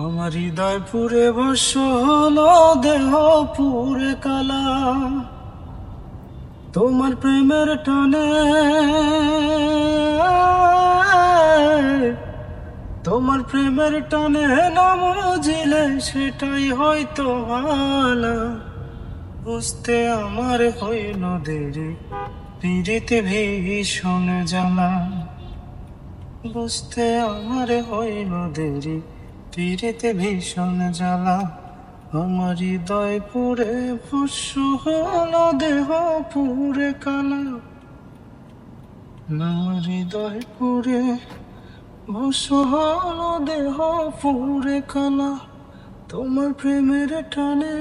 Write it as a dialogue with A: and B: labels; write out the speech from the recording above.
A: আমার হৃদয় পুরে বস হলো দেহ পুরে কালা। তোমার প্রেমের টানে তোমার প্রেমের টানে নাম জিলে সেটাই হয়তো ভালা বুঝতে আমার হইল দেরি, পিড়িতে ভীষণ জ্বালা। বুঝতে আমার হইল দেরি পিড়িতে ভীষণ জ্বালা। আমার হৃদয় পুরে ফুসু হল দেহ পুরে কালা। আমার হৃদয় পুরে ভুসু হল দেহ পুরে কালা। তোমার প্রেমের টানে